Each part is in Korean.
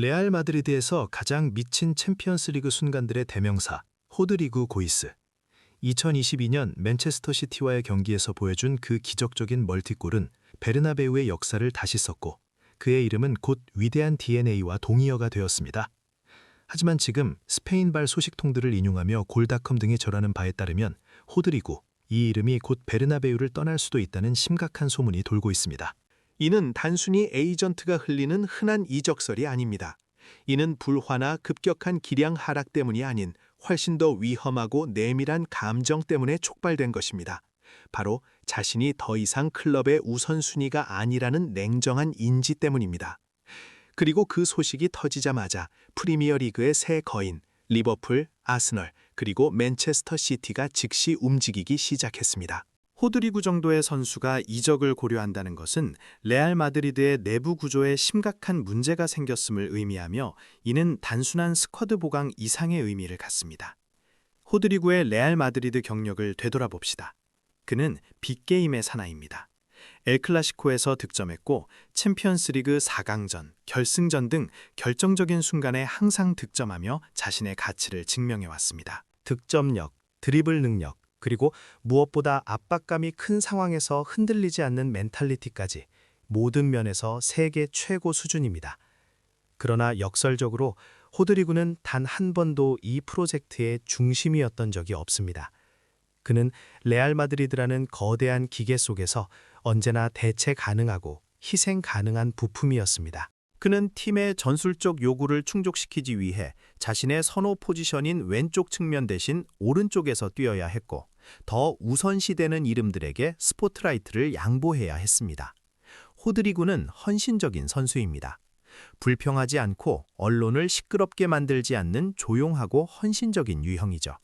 레알 마드리드에서 가장 미친 챔피언스리그 순간들의 대명사 호드리구 고이스. 2022년 맨체스터 시티와의 경기에서 보여준 그 기적적인 멀티골은 베르나베우의 역사를 다시 썼고 그의 이름은 곧 위대한 DNA와 동의어가 되었습니다. 하지만 지금 스페인발 소식통들을 인용하며 골닷컴 등이 전하는 바에 따르면 호드리구, 이 이름이 곧 베르나베우를 떠날 수도 있다는 심각한 소문이 돌고 있습니다. 이는 단순히 에이전트가 흘리는 흔한 이적설이 아닙니다. 이는 불화나 급격한 기량 하락 때문이 아닌 훨씬 더 위험하고 내밀한 감정 때문에 촉발된 것입니다. 바로 자신이 더 이상 클럽의 우선순위가 아니라는 냉정한 인지 때문입니다. 그리고 그 소식이 터지자마자 프리미어 리그의 새 거인 리버풀, 아스널, 그리고 맨체스터 시티가 즉시 움직이기 시작했습니다. 호드리구 정도의 선수가 이적을 고려한다는 것은 레알 마드리드의 내부 구조에 심각한 문제가 생겼음을 의미하며 이는 단순한 스쿼드 보강 이상의 의미를 갖습니다. 호드리구의 레알 마드리드 경력을 되돌아봅시다. 그는 빅게임의 사나이입니다. 엘클라시코에서 득점했고 챔피언스리그 4강전, 결승전 등 결정적인 순간에 항상 득점하며 자신의 가치를 증명해왔습니다. 득점력, 드리블 능력, 그리고 무엇보다 압박감이 큰 상황에서 흔들리지 않는 멘탈리티까지 모든 면에서 세계 최고 수준입니다. 그러나 역설적으로 호드리구는 단 한 번도 이 프로젝트의 중심이었던 적이 없습니다. 그는 레알 마드리드라는 거대한 기계 속에서 언제나 대체 가능하고 희생 가능한 부품이었습니다. 그는 팀의 전술적 요구를 충족시키기 위해 자신의 선호 포지션인 왼쪽 측면 대신 오른쪽에서 뛰어야 했고 더 우선시되는 이름들에게 스포트라이트를 양보해야 했습니다. 호드리구는 헌신적인 선수입니다. 불평하지 않고 언론을 시끄럽게 만들지 않는 조용하고 헌신적인 유형이죠.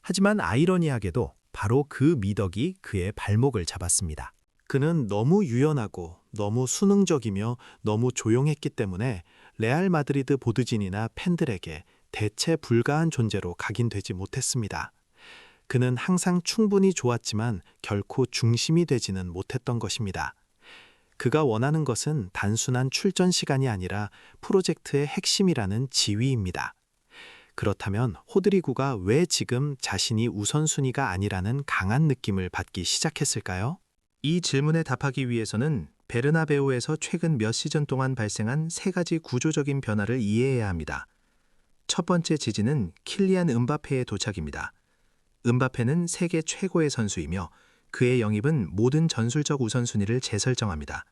하지만 아이러니하게도 바로 그 미덕이 그의 발목을 잡았습니다. 그는 너무 유연하고 너무 수능적이며 너무 조용했기 때문에 레알 마드리드 보드진이나 팬들에게 대체 불가한 존재로 각인되지 못했습니다. 그는 항상 충분히 좋았지만 결코 중심이 되지는 못했던 것입니다. 그가 원하는 것은 단순한 출전 시간이 아니라 프로젝트의 핵심이라는 지위입니다. 그렇다면 호드리구가 왜 지금 자신이 우선순위가 아니라는 강한 느낌을 받기 시작했을까요? 이 질문에 답하기 위해서는 베르나베우에서 최근 몇 시즌 동안 발생한 세 가지 구조적인 변화를 이해해야 합니다. 첫 번째 지지는 킬리안 은바페의 도착입니다. 은바페는 세계 최고의 선수이며 그의 영입은 모든 전술적 우선순위를 재설정합니다.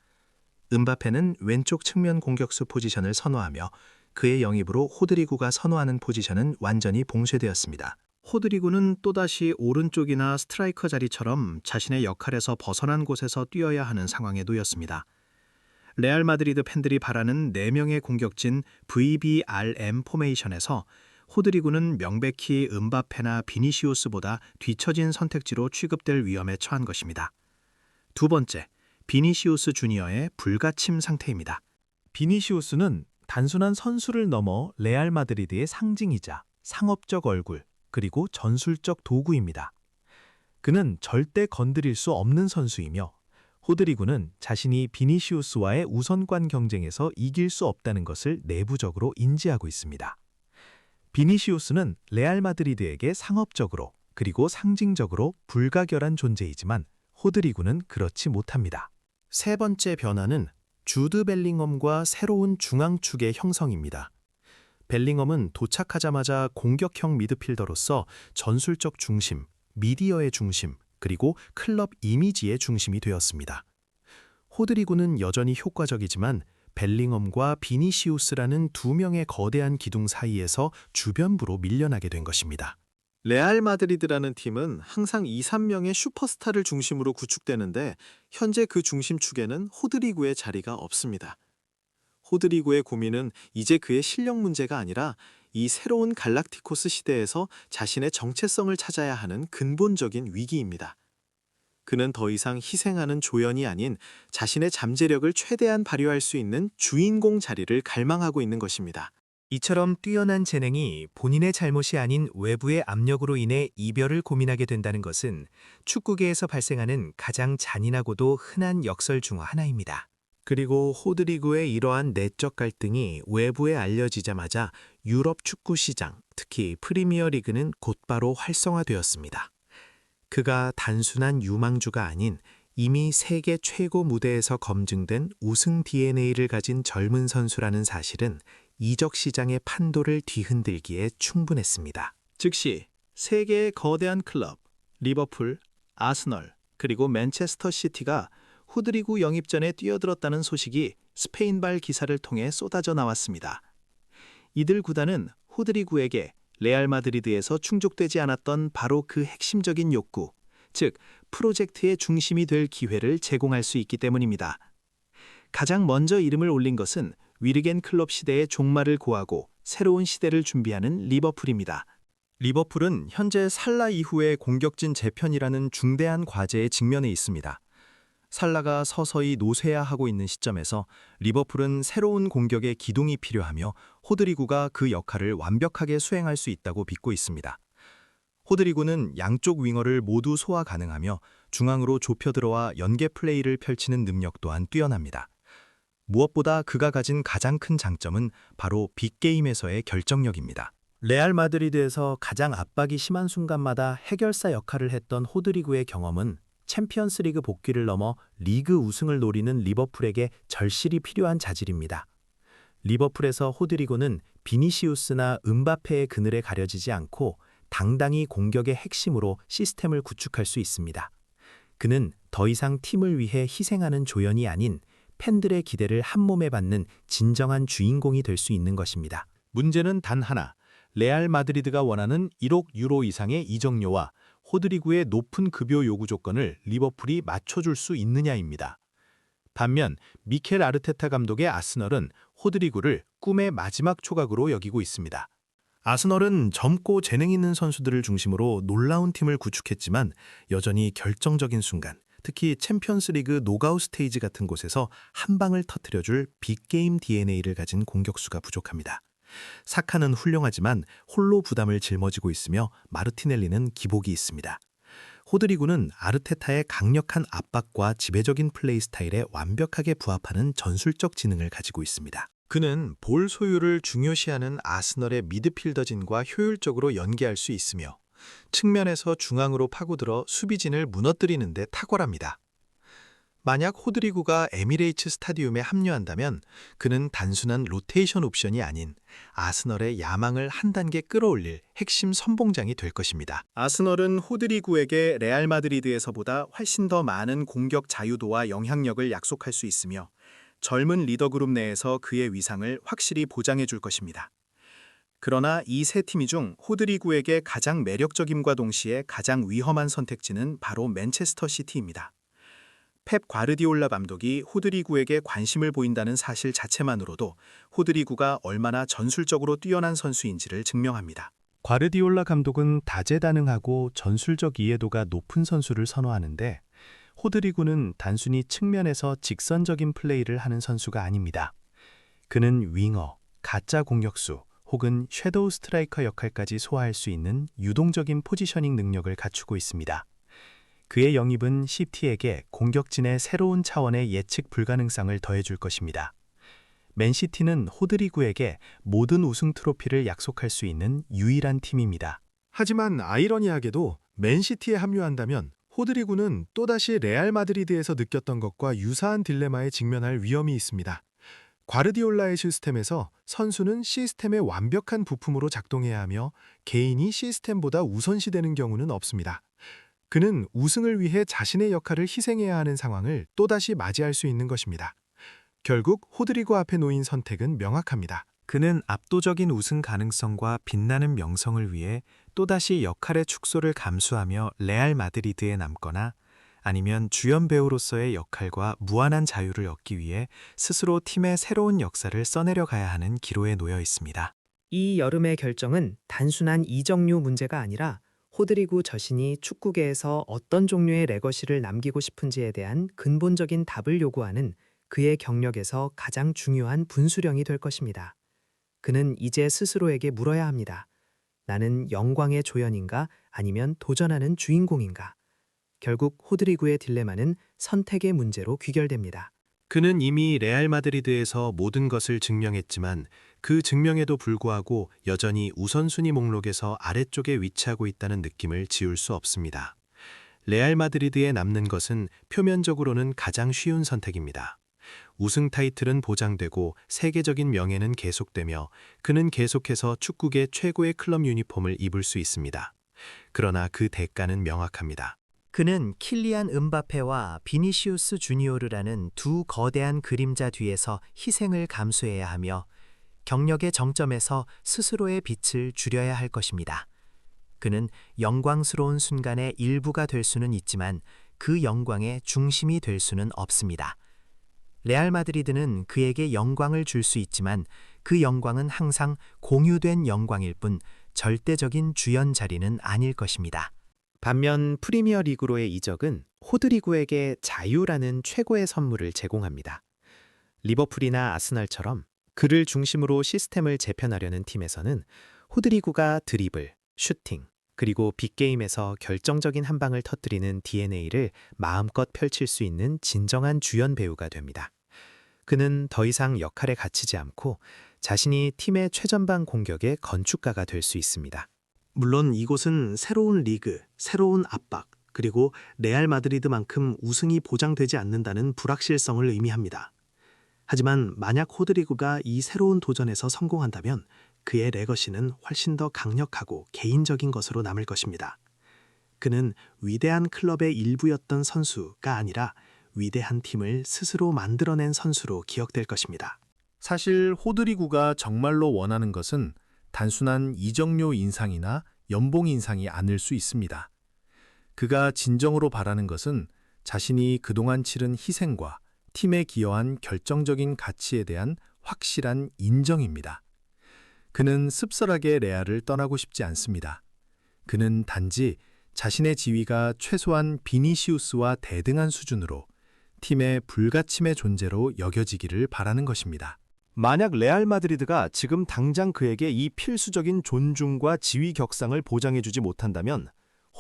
은바페는 왼쪽 측면 공격수 포지션을 선호하며 그의 영입으로 호드리구가 선호하는 포지션은 완전히 봉쇄되었습니다. 호드리구는 또다시 오른쪽이나 스트라이커 자리처럼 자신의 역할에서 벗어난 곳에서 뛰어야 하는 상황에 놓였습니다. 레알 마드리드 팬들이 바라는 4명의 공격진 VBRM 포메이션에서 호드리구는 명백히 은바페나 비니시우스보다 뒤처진 선택지로 취급될 위험에 처한 것입니다. 두 번째, 비니시우스 주니어의 불가침 상태입니다. 비니시우스는 단순한 선수를 넘어 레알 마드리드의 상징이자 상업적 얼굴, 그리고 전술적 도구입니다. 그는 절대 건드릴 수 없는 선수이며 호드리구는 자신이 비니시우스와의 우선권 경쟁에서 이길 수 없다는 것을 내부적으로 인지하고 있습니다. 비니시우스는 레알 마드리드에게 상업적으로 그리고 상징적으로 불가결한 존재이지만 호드리구는 그렇지 못합니다. 세 번째 변화는 주드 벨링엄과 새로운 중앙축의 형성입니다. 벨링엄은 도착하자마자 공격형 미드필더로서 전술적 중심, 미디어의 중심, 그리고 클럽 이미지의 중심이 되었습니다. 호드리구는 여전히 효과적이지만 벨링엄과 비니시우스라는 두 명의 거대한 기둥 사이에서 주변부로 밀려나게 된 것입니다. 레알 마드리드라는 팀은 항상 2, 3명의 슈퍼스타를 중심으로 구축되는데 현재 그 중심축에는 호드리구의 자리가 없습니다. 호드리구의 고민은 이제 그의 실력 문제가 아니라 이 새로운 갈락티코스 시대에서 자신의 정체성을 찾아야 하는 근본적인 위기입니다. 그는 더 이상 희생하는 조연이 아닌 자신의 잠재력을 최대한 발휘할 수 있는 주인공 자리를 갈망하고 있는 것입니다. 이처럼 뛰어난 재능이 본인의 잘못이 아닌 외부의 압력으로 인해 이별을 고민하게 된다는 것은 축구계에서 발생하는 가장 잔인하고도 흔한 역설 중 하나입니다. 그리고 호드리구의 이러한 내적 갈등이 외부에 알려지자마자 유럽 축구 시장, 특히 프리미어 리그는 곧바로 활성화되었습니다. 그가 단순한 유망주가 아닌 이미 세계 최고 무대에서 검증된 우승 DNA를 가진 젊은 선수라는 사실은 이적 시장의 판도를 뒤흔들기에 충분했습니다. 즉시 세계의 거대한 클럽, 리버풀, 아스널, 그리고 맨체스터 시티가 후드리구 영입전에 뛰어들었다는 소식이 스페인발 기사를 통해 쏟아져 나왔습니다. 이들 구단은 후드리구에게 레알 마드리드에서 충족되지 않았던 바로 그 핵심적인 욕구, 즉 프로젝트의 중심이 될 기회를 제공할 수 있기 때문입니다. 가장 먼저 이름을 올린 것은 위르겐 클럽 시대의 종말을 고하고 새로운 시대를 준비하는 리버풀입니다. 리버풀은 현재 살라 이후의 공격진 재편이라는 중대한 과제에 직면해 있습니다. 살라가 서서히 노쇠화하고 있는 시점에서 리버풀은 새로운 공격의 기둥이 필요하며 호드리구가 그 역할을 완벽하게 수행할 수 있다고 믿고 있습니다. 호드리구는 양쪽 윙어를 모두 소화 가능하며 중앙으로 좁혀 들어와 연계 플레이를 펼치는 능력 또한 뛰어납니다. 무엇보다 그가 가진 가장 큰 장점은 바로 빅게임에서의 결정력입니다. 레알 마드리드에서 가장 압박이 심한 순간마다 해결사 역할을 했던 호드리구의 경험은 챔피언스리그 복귀를 넘어 리그 우승을 노리는 리버풀에게 절실히 필요한 자질입니다. 리버풀에서 호드리고는 비니시우스나 은바페의 그늘에 가려지지 않고 당당히 공격의 핵심으로 시스템을 구축할 수 있습니다. 그는 더 이상 팀을 위해 희생하는 조연이 아닌 팬들의 기대를 한몸에 받는 진정한 주인공이 될 수 있는 것입니다. 문제는 단 하나. 레알 마드리드가 원하는 1억 유로 이상의 이적료와 호드리구의 높은 급여 요구 조건을 리버풀이 맞춰줄 수 있느냐입니다. 반면 미켈 아르테타 감독의 아스널은 호드리구를 꿈의 마지막 조각으로 여기고 있습니다. 아스널은 젊고 재능 있는 선수들을 중심으로 놀라운 팀을 구축했지만 여전히 결정적인 순간, 특히 챔피언스리그 노가웃 스테이지 같은 곳에서 한 방을 터뜨려줄 빅게임 DNA를 가진 공격수가 부족합니다. 사카는 훌륭하지만 홀로 부담을 짊어지고 있으며 마르티넬리는 기복이 있습니다. 호드리구는 아르테타의 강력한 압박과 지배적인 플레이 스타일에 완벽하게 부합하는 전술적 지능을 가지고 있습니다. 그는 볼 소유를 중요시하는 아스널의 미드필더진과 효율적으로 연계할 수 있으며 측면에서 중앙으로 파고들어 수비진을 무너뜨리는 데 탁월합니다. 만약 호드리구가 에미레이츠 스타디움에 합류한다면 그는 단순한 로테이션 옵션이 아닌 아스널의 야망을 한 단계 끌어올릴 핵심 선봉장이 될 것입니다. 아스널은 호드리구에게 레알 마드리드에서보다 훨씬 더 많은 공격 자유도와 영향력을 약속할 수 있으며 젊은 리더 그룹 내에서 그의 위상을 확실히 보장해 줄 것입니다. 그러나 이 세 팀이 중 호드리구에게 가장 매력적임과 동시에 가장 위험한 선택지는 바로 맨체스터 시티입니다. 펩 과르디올라 감독이 호드리구에게 관심을 보인다는 사실 자체만으로도 호드리구가 얼마나 전술적으로 뛰어난 선수인지를 증명합니다. 과르디올라 감독은 다재다능하고 전술적 이해도가 높은 선수를 선호하는데 호드리구는 단순히 측면에서 직선적인 플레이를 하는 선수가 아닙니다. 그는 윙어, 가짜 공격수 혹은 섀도우 스트라이커 역할까지 소화할 수 있는 유동적인 포지셔닝 능력을 갖추고 있습니다. 그의 영입은 시티에게 공격진의 새로운 차원의 예측 불가능성을 더해줄 것입니다. 맨시티는 호드리구에게 모든 우승 트로피를 약속할 수 있는 유일한 팀입니다. 하지만 아이러니하게도 맨시티에 합류한다면 호드리구는 또다시 레알 마드리드에서 느꼈던 것과 유사한 딜레마에 직면할 위험이 있습니다. 과르디올라의 시스템에서 선수는 시스템의 완벽한 부품으로 작동해야 하며 개인이 시스템보다 우선시되는 경우는 없습니다. 그는 우승을 위해 자신의 역할을 희생해야 하는 상황을 또다시 맞이할 수 있는 것입니다. 결국 호드리고 앞에 놓인 선택은 명확합니다. 그는 압도적인 우승 가능성과 빛나는 명성을 위해 또다시 역할의 축소를 감수하며 레알 마드리드에 남거나 아니면 주연 배우로서의 역할과 무한한 자유를 얻기 위해 스스로 팀의 새로운 역사를 써내려 가야 하는 기로에 놓여 있습니다. 이 여름의 결정은 단순한 이적류 문제가 아니라 호드리구 자신이 축구계에서 어떤 종류의 레거시를 남기고 싶은지에 대한 근본적인 답을 요구하는 그의 경력에서 가장 중요한 분수령이 될 것입니다. 그는 이제 스스로에게 물어야 합니다. 나는 영광의 조연인가 아니면 도전하는 주인공인가? 결국 호드리구의 딜레마는 선택의 문제로 귀결됩니다. 그는 이미 레알 마드리드에서 모든 것을 증명했지만 그 증명에도 불구하고 여전히 우선순위 목록에서 아래쪽에 위치하고 있다는 느낌을 지울 수 없습니다. 레알 마드리드에 남는 것은 표면적으로는 가장 쉬운 선택입니다. 우승 타이틀은 보장되고 세계적인 명예는 계속되며 그는 계속해서 축구계 최고의 클럽 유니폼을 입을 수 있습니다. 그러나 그 대가는 명확합니다. 그는 킬리안 음바페와 비니시우스 주니오르라는 두 거대한 그림자 뒤에서 희생을 감수해야 하며 경력의 정점에서 스스로의 빛을 줄여야 할 것입니다. 그는 영광스러운 순간의 일부가 될 수는 있지만 그 영광의 중심이 될 수는 없습니다. 레알 마드리드는 그에게 영광을 줄 수 있지만 그 영광은 항상 공유된 영광일 뿐 절대적인 주연 자리는 아닐 것입니다. 반면 프리미어 리그로의 이적은 호드리구에게 자유라는 최고의 선물을 제공합니다. 리버풀이나 아스널처럼 그를 중심으로 시스템을 재편하려는 팀에서는 호드리구가 드리블, 슈팅, 그리고 빅게임에서 결정적인 한 방을 터뜨리는 DNA를 마음껏 펼칠 수 있는 진정한 주연 배우가 됩니다. 그는 더 이상 역할에 갇히지 않고 자신이 팀의 최전방 공격의 건축가가 될 수 있습니다. 물론 이곳은 새로운 리그, 새로운 압박, 그리고 레알 마드리드만큼 우승이 보장되지 않는다는 불확실성을 의미합니다. 하지만 만약 호드리구가 이 새로운 도전에서 성공한다면 그의 레거시는 훨씬 더 강력하고 개인적인 것으로 남을 것입니다. 그는 위대한 클럽의 일부였던 선수가 아니라 위대한 팀을 스스로 만들어낸 선수로 기억될 것입니다. 사실 호드리구가 정말로 원하는 것은 단순한 이적료 인상이나 연봉 인상이 아닐 수 있습니다. 그가 진정으로 바라는 것은 자신이 그동안 치른 희생과 팀에 기여한 결정적인 가치에 대한 확실한 인정입니다. 그는 씁쓸하게 레알을 떠나고 싶지 않습니다. 그는 단지 자신의 지위가 최소한 비니시우스와 대등한 수준으로 팀의 불가침의 존재로 여겨지기를 바라는 것입니다. 만약 레알 마드리드가 지금 당장 그에게 이 필수적인 존중과 지위 격상을 보장해주지 못한다면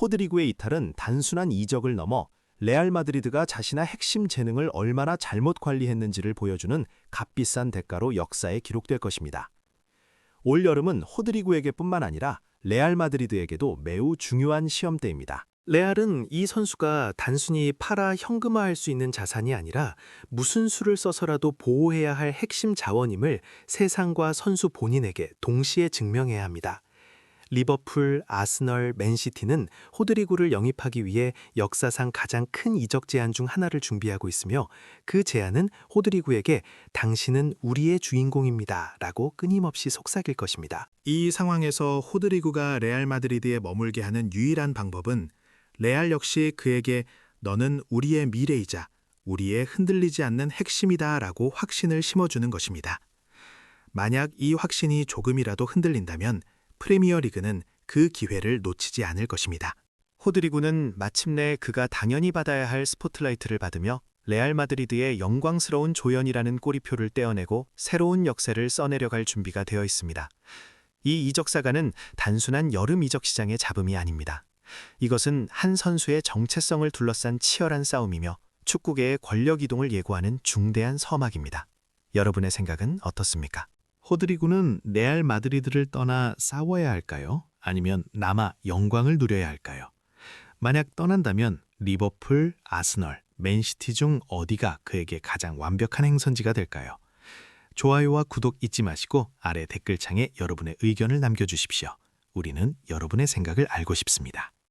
호드리구의 이탈은 단순한 이적을 넘어 레알 마드리드가 자신의 핵심 재능을 얼마나 잘못 관리했는지를 보여주는 값비싼 대가로 역사에 기록될 것입니다. 올 여름은 호드리구에게뿐만 아니라 레알 마드리드에게도 매우 중요한 시험대입니다. 레알은 이 선수가 단순히 팔아 현금화할 수 있는 자산이 아니라 무슨 수를 써서라도 보호해야 할 핵심 자원임을 세상과 선수 본인에게 동시에 증명해야 합니다. 리버풀, 아스널, 맨시티는 호드리구를 영입하기 위해 역사상 가장 큰 이적 제안 중 하나를 준비하고 있으며 그 제안은 호드리구에게 당신은 우리의 주인공입니다 라고 끊임없이 속삭일 것입니다. 이 상황에서 호드리구가 레알 마드리드에 머물게 하는 유일한 방법은 레알 역시 그에게 너는 우리의 미래이자 우리의 흔들리지 않는 핵심이다 라고 확신을 심어주는 것입니다. 만약 이 확신이 조금이라도 흔들린다면 프리미어 리그는 그 기회를 놓치지 않을 것입니다. 호드리구는 마침내 그가 당연히 받아야 할 스포트라이트를 받으며 레알 마드리드의 영광스러운 조연이라는 꼬리표를 떼어내고 새로운 역사를 써내려갈 준비가 되어 있습니다. 이 이적 사가는 단순한 여름 이적 시장의 잡음이 아닙니다. 이것은 한 선수의 정체성을 둘러싼 치열한 싸움이며 축구계의 권력 이동을 예고하는 중대한 서막입니다. 여러분의 생각은 어떻습니까? 호드리구는 레알 마드리드를 떠나 싸워야 할까요? 아니면 남아 영광을 누려야 할까요? 만약 떠난다면 리버풀, 아스널, 맨시티 중 어디가 그에게 가장 완벽한 행선지가 될까요? 좋아요와 구독 잊지 마시고 아래 댓글창에 여러분의 의견을 남겨주십시오. 우리는 여러분의 생각을 알고 싶습니다.